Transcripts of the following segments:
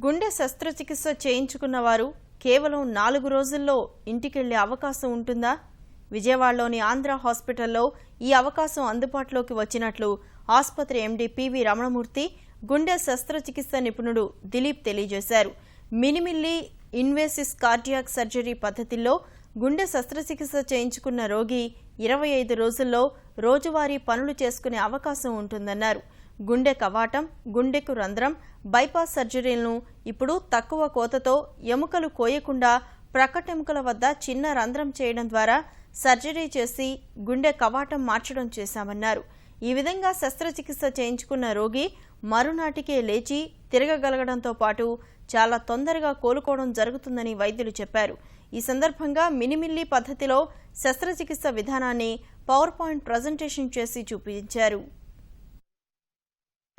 గుండె శస్త్రచికిత్స చేయించుకున్న వారు కేవలం నాలుగు రోజుల్లో ఇంటికెళ్ళే అవకాశం ఉంటుందా? విజయవాడలోని ఆంధ్ర హాస్పిటల్లో ఈ అవకాశం అందుబాటులోకి వచ్చినట్లు ఆసుపత్రి ఎండీ పివి రమణమూర్తి గుండె శస్త్రచికిత్స నిపుణుడు దిలీప్ తెలియజేశారు. మినిమిల్లీ ఇన్వేసిస్ కార్డియాక్ సర్జరీ పద్ధతిలో గుండె శస్త్రచికిత్స చేయించుకున్న రోగి ఇరవై ఐదు రోజుల్లో రోజువారీ పనులు చేసుకునే అవకాశం ఉంటుందన్నారు. గుండె కవాటం గుండెకు రంధ్రం బైపాస్ సర్జరీలను ఇప్పుడు తక్కువ కోతతో ఎముకలు కోయకుండా ప్రకటెముకల వద్ద చిన్న రంధ్రం చేయడం ద్వారా సర్జరీ చేసి గుండె కవాటం మార్చడం చేశామన్నారు. ఈ విధంగా శస్త్రచికిత్స చేయించుకున్న రోగి మరునాటికే లేచి తిరగగలగడంతో పాటు చాలా తొందరగా కోలుకోవడం జరుగుతుందని వైద్యులు చెప్పారు. ఈ సందర్భంగా మినిమిల్లీ పద్ధతిలో శస్త్రచికిత్స విధానాన్ని పవర్ పాయింట్ ప్రజెంటేషన్ చేసి చూపించారు.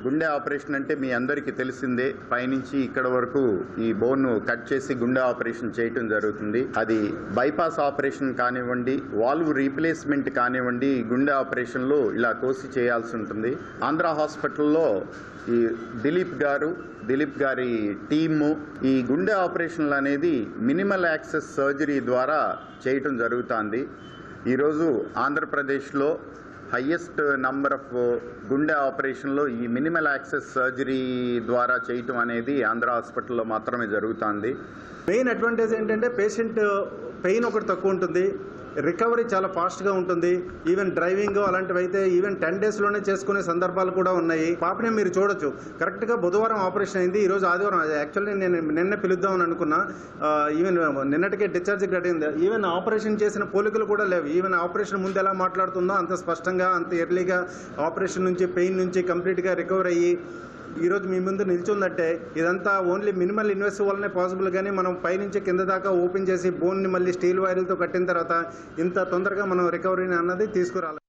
గుండె ఆపరేషన్ అంటే మీ అందరికీ తెలిసిందే. పైనుంచి ఇక్కడ వరకు ఈ బోన్ కట్ చేసి గుండె ఆపరేషన్ చేయటం జరుగుతుంది. అది బైపాస్ ఆపరేషన్ కానివ్వండి వాల్వ్ రీప్లేస్మెంట్ కానివ్వండి గుండె ఆపరేషన్లో ఇలా కోసి చేయాల్సి ఉంటుంది. ఆంధ్ర హాస్పిటల్లో ఈ దిలీప్ గారు దిలీప్ గారి టీము ఈ గుండె ఆపరేషన్లు అనేది మినిమల్ యాక్సెస్ సర్జరీ ద్వారా చేయటం జరుగుతుంది. ఈరోజు ఆంధ్రప్రదేశ్లో హయ్యెస్ట్ నంబర్ ఆఫ్ గుండె ఆపరేషన్లో ఈ మినిమల్ యాక్సెస్ సర్జరీ ద్వారా చేయటం అనేది ఆంధ్ర హాస్పిటల్లో మాత్రమే జరుగుతుంది. మెయిన్ అడ్వాంటేజ్ ఏంటంటే పేషెంట్ పెయిన్ uh, ఒకటి తక్కువ ఉంటుంది. రికవరీ చాలా ఫాస్ట్గా ఉంటుంది. ఈవెన్ డ్రైవింగ్ అలాంటివి అయితే ఈవెన్ టెన్ డేస్లోనే చేసుకునే సందర్భాలు కూడా ఉన్నాయి. పాపనే మీరు చూడొచ్చు. కరెక్ట్గా బుధవారం ఆపరేషన్ అయింది. ఈరోజు ఆదివారం యాక్చువల్లీ నేను నిన్న పిలుద్దామని అనుకున్నా. ఈవెన్ నిన్నటికే డిశ్చార్జ్ రెడీ ఈవెన్ ఆపరేషన్ చేసిన పోలికలు కూడా లేవు. ఈవెన్ ఆపరేషన్ ముందు ఎలా మాట్లాడుతుందో అంత స్పష్టంగా అంత ఎర్లీగా ఆపరేషన్ నుంచి పెయిన్ నుంచి కంప్లీట్గా రికవర్ అయ్యి ఈ రోజు మీ ముందు నిల్చుందంటే ఇదంతా ఓన్లీ మినిమల్ ఇన్వెస్ట్ వల్లనే పాసిబుల్ కానీ మనం పైనుంచి కింద దాకా ఓపెన్ చేసి బోన్ని మళ్ళీ స్టీల్ వైర్లతో కట్టిన తర్వాత ఇంత తొందరగా మనం రికవరీని అన్నది తీసుకురాలి